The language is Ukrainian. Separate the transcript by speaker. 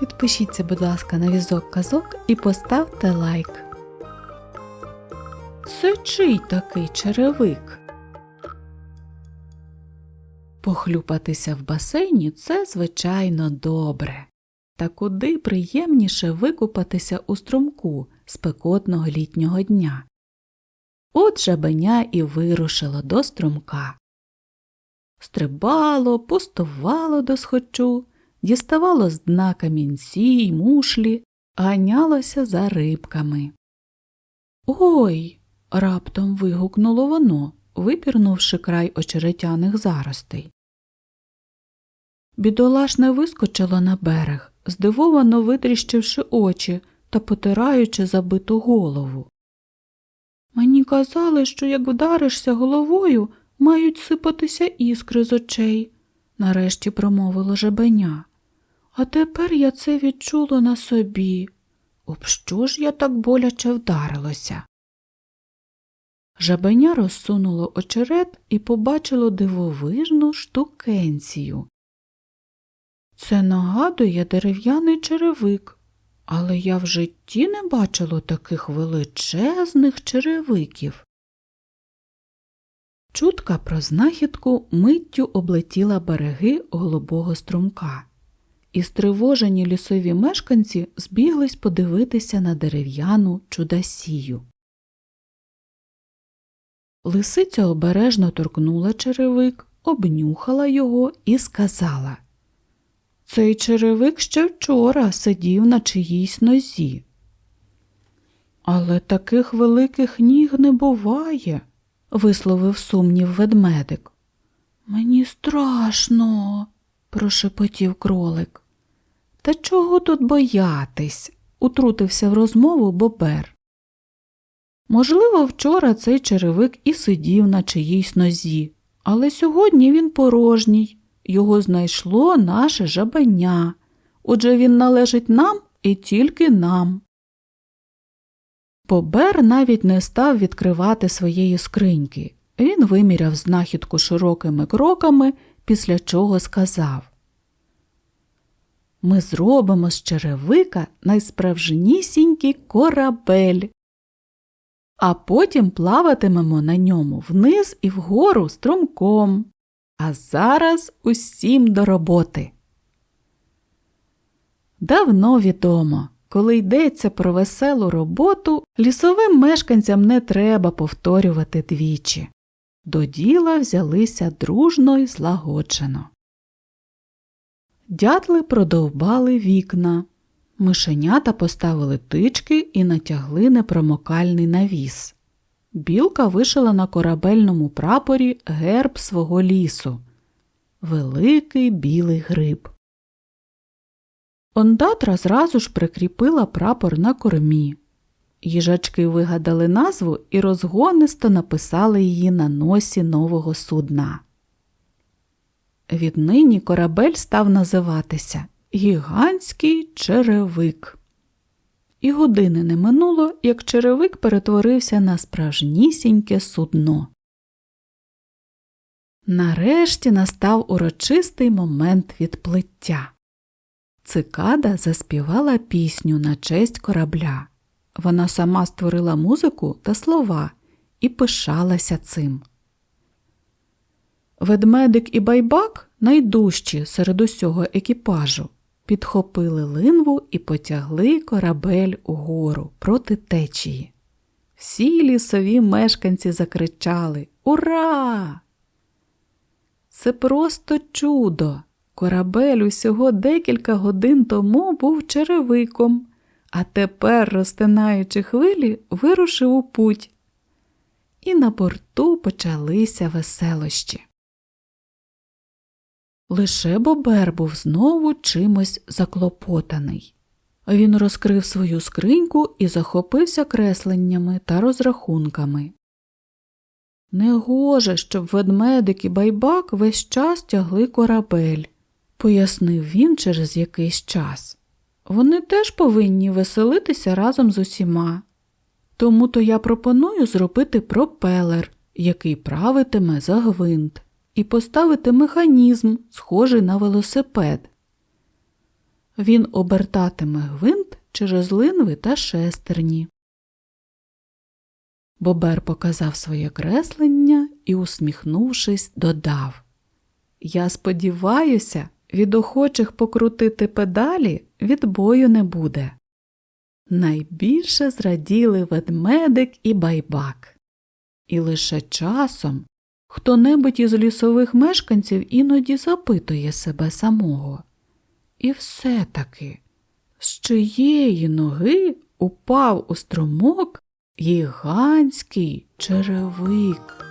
Speaker 1: Підпишіться, будь ласка, на візок казок і поставте лайк. Це чий такий черевик? Похлюпатися в басейні це, звичайно, добре. Та куди приємніше викупатися у струмку спекотного літнього дня. От жабеня і вирушило до струмка. Стрибало, пустувало до схочу, діставало з дна камінці й мушлі, ганялося за рибками. Ой. раптом вигукнуло воно, випірнувши край очеретяних заростей. Бідолашне вискочило на берег, здивовано витріщивши очі та потираючи забиту голову. Мені казали, що як вдаришся головою, мають сипатися іскри з очей, нарешті промовило жабеня. А тепер я це відчуло на собі. Об що ж я так боляче вдарилося? Жабеня розсунуло очерет і побачило дивовижну штукенцію. Це нагадує дерев'яний черевик, але я в житті не бачило таких величезних черевиків. Чутка про знахідку миттю облетіла береги голубого струмка, і стривожені лісові мешканці збіглись подивитися на дерев'яну чудасію. Лисиця обережно торкнула черевик, обнюхала його і сказала Цей черевик ще вчора сидів на чиїсь нозі. Але таких великих ніг не буває, висловив сумнів ведмедик. Мені страшно, прошепотів кролик. Та чого тут боятись? утрутився в розмову бобер. Можливо, вчора цей черевик і сидів на чиїсь нозі, але сьогодні він порожній, його знайшло наше жабеня. Отже, він належить нам і тільки нам. Бобер навіть не став відкривати своєї скриньки. Він виміряв знахідку широкими кроками, після чого сказав Ми зробимо з черевика найсправжнісінький корабель а потім плаватимемо на ньому вниз і вгору струмком. А зараз усім до роботи. Давно відомо, коли йдеться про веселу роботу, лісовим мешканцям не треба повторювати двічі. До діла взялися дружно й злагоджено. Дятли продовбали вікна, Мишенята поставили тички і натягли непромокальний навіс. Білка вишила на корабельному прапорі герб свого лісу великий білий гриб. Ондатра зразу ж прикріпила прапор на кормі. Їжачки вигадали назву і розгонисто написали її на носі нового судна. Віднині корабель став називатися гігантський черевик. І години не минуло, як черевик перетворився на справжнісіньке судно. Нарешті настав урочистий момент відплиття. Цикада заспівала пісню на честь корабля. Вона сама створила музику та слова і пишалася цим. Ведмедик і байбак найдужчі серед усього екіпажу підхопили линву і потягли корабель угору проти течії. Всі лісові мешканці закричали Ура! Це просто чудо! Корабель усього декілька годин тому був черевиком, а тепер, розтинаючи хвилі, вирушив у путь. І на борту почалися веселощі. Лише Бобер був знову чимось заклопотаний. Він розкрив свою скриньку і захопився кресленнями та розрахунками. Негоже, щоб ведмедик і байбак весь час тягли корабель, пояснив він через якийсь час. Вони теж повинні веселитися разом з усіма. Тому то я пропоную зробити пропелер, який правитиме за гвинт і поставити механізм, схожий на велосипед. Він обертатиме гвинт через линви та шестерні. Бобер показав своє креслення і, усміхнувшись, додав Я сподіваюся, від охочих покрутити педалі відбою не буде. Найбільше зраділи ведмедик і байбак. І лише часом хто-небудь із лісових мешканців іноді запитує себе самого. І все-таки, з чиєї ноги упав у струмок гігантський черевик.